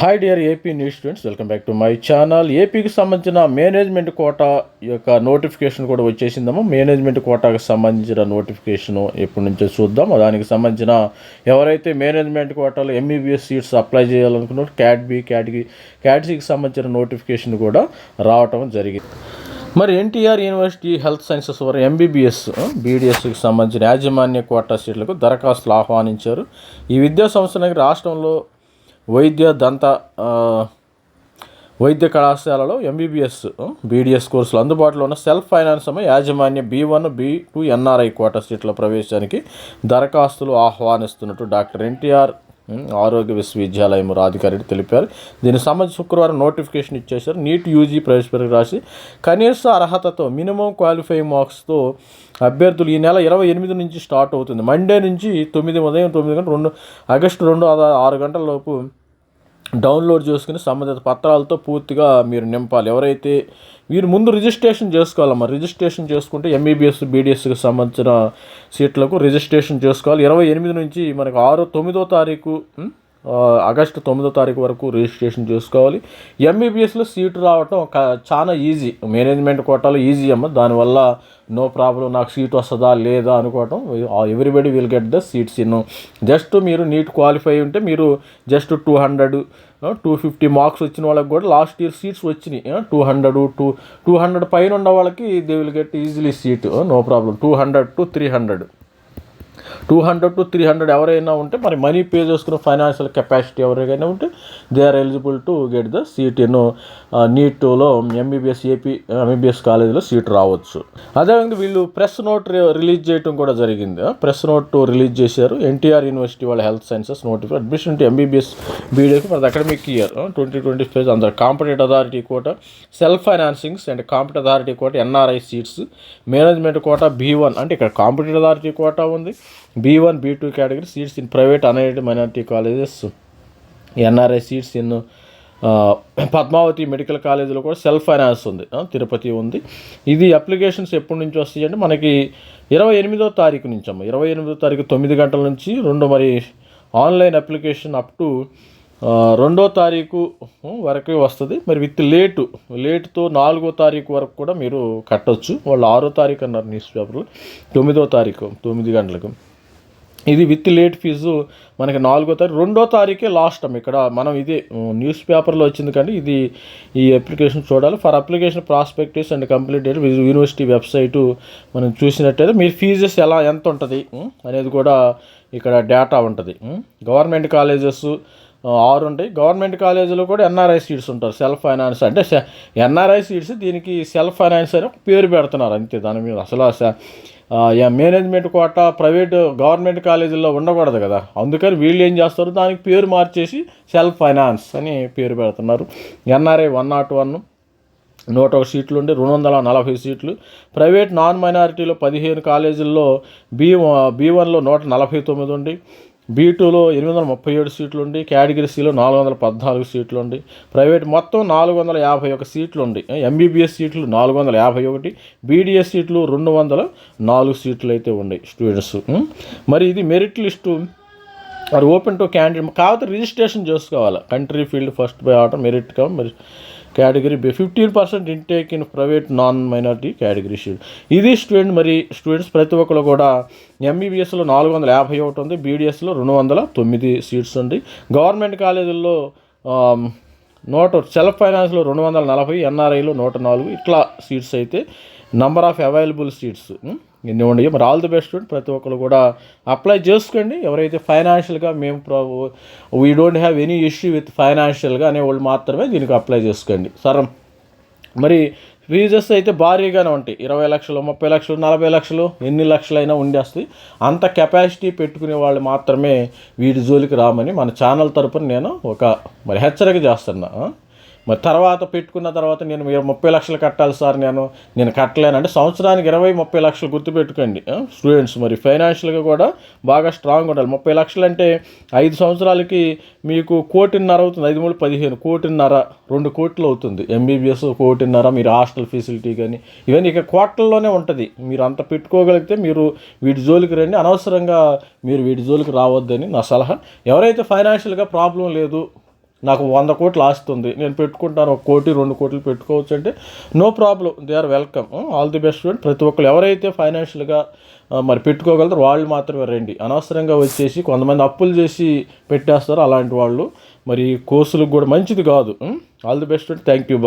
Hi dear AP news students welcome back to my channel ఏపీకి సంబంధించిన management quota యొక్క notification కూడా వచ్చేసిందమ్మా. Management కోటాకు సంబంధించిన నోటిఫికేషన్ ఎప్పటి నుంచో చూద్దాం. దానికి సంబంధించిన ఎవరైతే మేనేజ్మెంట్ కోటాలో ఎంబీబీఎస్ సీట్స్ అప్లై చేయాలనుకున్నారో క్యాట్ బి క్యాట్కి క్యాట్సీకి సంబంధించిన నోటిఫికేషన్ కూడా రావటం జరిగింది. మరి ఎన్టీఆర్ యూనివర్సిటీ హెల్త్ సైన్సెస్ వారు ఎంబీబీఎస్ బీడీఎస్కి సంబంధించిన యాజమాన్య కోటా సీట్లకు దరఖాస్తులు ఆహ్వానించారు. ఈ విద్యా సంవత్సరానికి రాష్ట్రంలో వైద్య దంత వైద్య కళాశాలలో ఎంబీబీఎస్ బీడీఎస్ కోర్సులు అందుబాటులో ఉన్న సెల్ఫ్ ఫైనాన్స్ అమ్మ యాజమాన్య B one B two NRI quota సీట్ల ప్రవేశానికి దరఖాస్తులు ఆహ్వానిస్తున్నట్టు డాక్టర్ ఎన్టీఆర్ ఆరోగ్య విశ్వవిద్యాలయం అధికారి తెలిపారు. దీనికి సంబంధించి శుక్రవారం నోటిఫికేషన్ ఇచ్చేశారు. నీట్ యూజీ ప్రవేశపెట్టి రాసి కనీస అర్హతతో మినిమం క్వాలిఫై మార్క్స్తో అభ్యర్థులు ఈ నెల ఇరవై ఎనిమిది నుంచి స్టార్ట్ అవుతుంది. మండే నుంచి తొమ్మిది ఉదయం తొమ్మిది గంటల రెండు ఆగస్టు రెండు ఆరు గంటల లోపు డౌన్లోడ్ చేసుకుని సంబంధిత పత్రాలతో పూర్తిగా మీరు నింపాలి. ఎవరైతే మీరు ముందు రిజిస్ట్రేషన్ చేసుకోవాలమ్మా రిజిస్ట్రేషన్ చేసుకుంటే ఎంబీబీఎస్ బీడీఎస్కి సంబంధించిన సీట్లకు రిజిస్ట్రేషన్ చేసుకోవాలి. ఇరవై ఎనిమిది నుంచి మనకు ఆరో తొమ్మిదో తారీఖు ఆగస్టు తొమ్మిదో తారీఖు వరకు రిజిస్ట్రేషన్ చేసుకోవాలి. ఎంబీబీఎస్లో సీటు రావటం చాలా ఈజీ. మేనేజ్మెంట్ కోటాలో ఈజీ అమ్మ. దానివల్ల నో ప్రాబ్లం నాకు సీట్ వస్తుందా లేదా అనుకోవటం. Everybody will get the seats in just మీరు నీట్ క్వాలిఫై ఉంటే మీరు just two hundred to fifty marks వచ్చిన వాళ్ళకి కూడా లాస్ట్ ఇయర్ సీట్స్ వచ్చినాయి. Two hundred two two hundred పైన ఉన్న వాళ్ళకి they will get easily seat. No problem. Two hundred to three hundred. Two hundred to three hundred ఎవరైనా ఉంటే మరి మనీ పే చేసుకున్న ఫైనాన్షియల్ కెపాసిటీ ఎవరికైనా ఉంటే they are eligible to get the seat. In నీట్లో MBBS AP MBBS కాలేజీలో seat రావచ్చు. అదేవిధంగా వీళ్ళు ప్రెస్ నోట్ రిలీజ్ చేయడం కూడా జరిగింది. ప్రెస్ నోట్ రిలీజ్ చేశారు. ఎన్టీఆర్ యూనివర్సిటీ వాళ్ళ health sciences notify admission to MBBS బీడీకి మరి academic year. Twenty twenty five అందరు competent authority quota self financings and competent authority quota NRI seats management quota B one అంటే ఇక్కడ competent authority quota ఉంది. B one B two category seats in private unaided minority colleges. NRI seats in Padmavathi medical కాలేజీలో కూడా self finance ఉంది. తిరుపతి ఉంది. ఇది applications ఎప్పటి నుంచి వస్తాయి అంటే మనకి ఇరవై ఎనిమిదో తారీఖు నుంచి అమ్మ. ఇరవై ఎనిమిదో తారీఖు తొమ్మిది గంటల నుంచి రెండు మరి ఆన్లైన్ అప్లికేషన్ అప్ టు రెండో తారీఖు వరకు వస్తుంది. మరి విత్ లేటు లేటుతో నాలుగో తారీఖు వరకు కూడా మీరు కట్టొచ్చు. వాళ్ళు ఆరో తారీఖు అన్నారు న్యూస్ పేపర్లో. తొమ్మిదో తారీఖు తొమ్మిది గంటలకు. ఇది విత్ లేట్ ఫీజు మనకి నాలుగో తారీఖు. రెండో తారీఖే లాస్ట్ ఇక్కడ మనం ఇది న్యూస్ పేపర్లో వచ్చింది కానీ ఇది ఈ అప్లికేషన్ చూడాలి. For application prospectives and complete date university website మనం చూసినట్టయితే మీరు ఫీజెస్ ఎలా ఎంత ఉంటుంది అనేది కూడా ఇక్కడ డేటా ఉంటుంది గవర్నమెంట్ కాలేజెస్ ఆరు ఉంటాయి. గవర్నమెంట్ కాలేజీలో కూడా ఎన్ఆర్ఐ సీట్స్ ఉంటారు. సెల్ఫ్ ఫైనాన్స్ అంటే ఎన్ఆర్ఐ సీట్స్ దీనికి సెల్ఫ్ ఫైనాన్స్ అని ఒక పేరు పెడుతున్నారు. అంతే దాని మీద అసలు యా మేనేజ్మెంట్ కోట ప్రైవేట్ గవర్నమెంట్ కాలేజీల్లో ఉండకూడదు కదా. అందుకని వీళ్ళు ఏం చేస్తారు? దానికి పేరు మార్చేసి సెల్ఫ్ ఫైనాన్స్ అని పేరు పెడుతున్నారు. ఎన్ఆర్ఐ వన్ నాట్ వన్ నూట ఒక సీట్లు ఉండి రెండు వందల నలభై సీట్లు. ప్రైవేట్ నాన్ మైనారిటీలో పదిహేను కాలేజీల్లో బీ బీ వన్లో నూట నలభై తొమ్మిది ఉండి బీ టూలో ఎనిమిది వందల ముప్పై ఏడు సీట్లు ఉండి కేటగిరీ సిలో నాలుగు వందల పద్నాలుగు సీట్లు ఉండి ప్రైవేట్ మొత్తం నాలుగు వందల యాభై ఒక సీట్లు ఉండి ఎంబీబీఎస్ సీట్లు నాలుగు వందల యాభై ఒకటి బీడీఎస్ సీట్లు రెండు వందల నాలుగు సీట్లు అయితే ఉన్నాయి స్టూడెంట్స్ మరి ఇది మెరిట్ లిస్టు. మరి ఓపెన్ టు క్యాండిడేట్. కాకపోతే రిజిస్ట్రేషన్ చేసుకోవాలి? Country field first by order merit కా మరి category B fifteen percent intake in private non minority category sheet ఇది స్టూడెంట్ మరి స్టూడెంట్స్ ప్రతి ఒక్కరు కూడా ఎంబీబీఎస్లో నాలుగు వందల యాభై ఒకటి ఉంది బీడీఎస్లో రెండు వందల తొమ్మిది సీట్స్ ఉంది. గవర్నమెంట్ కాలేజీల్లో నూట సెల్ఫ్ ఫైనాన్స్లో రెండు వందల నలభై ఎన్ఆర్ఐలో నూట నాలుగు ఇట్లా సీట్స్ అయితే నంబర్ ఆఫ్ అవైలబుల్ సీట్స్ ఎన్ని మరి ఆల్ ది బెస్ట్ ప్రతి ఒక్కరు కూడా అప్లై చేసుకోండి. ఎవరైతే ఫైనాన్షియల్గా మేము we don't have any issue with ఫైనాన్షియల్గా అనే వాళ్ళు మాత్రమే దీనికి అప్లై చేసుకోండి. సరే. మరి ఫీజెస్ అయితే భారీగానే ఉంటాయి. ఇరవై లక్షలు ముప్పై లక్షలు నలభై లక్షలు ఎన్ని లక్షలైనా ఉండేస్తుంది అంత కెపాసిటీ పెట్టుకునే వాళ్ళు మాత్రమే వీటి జోలికి రామని మన ఛానల్ తరపున నేను ఒక మరి హెచ్చరిక చేస్తున్నా. మరి తర్వాత పెట్టుకున్న తర్వాత నేను మీరు ముప్పై లక్షలు కట్టాలి సార్ నేను నేను కట్టలేను. అంటే సంవత్సరానికి ఇరవై ముప్పై లక్షలు గుర్తుపెట్టుకోండి. స్టూడెంట్స్ మరి ఫైనాన్షియల్గా కూడా బాగా స్ట్రాంగ్ ఉండాలి. ముప్పై లక్షలు అంటే ఐదు సంవత్సరాలకి మీకు కోటిన్నర అవుతుంది. ఐదు మూడు పదిహేను కోటిన్నర రెండు కోట్లు అవుతుంది. ఎంబీబీఎస్ కోటిన్నర మీరు హాస్టల్ ఫెసిలిటీ కానీ ఇవన్నీ ఇక కోట్లలోనే ఉంటుంది. మీరు అంత పెట్టుకోగలిగితే మీరు వీటి జోలికి రండి. అనవసరంగా మీరు వీటి జోలికి రావద్దని నా సలహా. ఎవరైతే ఫైనాన్షియల్గా ప్రాబ్లం లేదు నాకు వంద కోట్లు ఆస్తుంది నేను పెట్టుకుంటాను ఒక కోటి రెండు కోట్లు పెట్టుకోవచ్చు అంటే no problem they are welcome all the best student ప్రతి ఒక్కరు ఎవరైతే ఫైనాన్షియల్గా మరి పెట్టుకోగలరు వాళ్ళు మాత్రమే రండి. అనవసరంగా వచ్చేసి కొంతమంది అప్పులు చేసి పెట్టేస్తారు అలాంటి వాళ్ళు. మరి కోర్సులకు కూడా మంచిది కాదు. All the best student thank you bye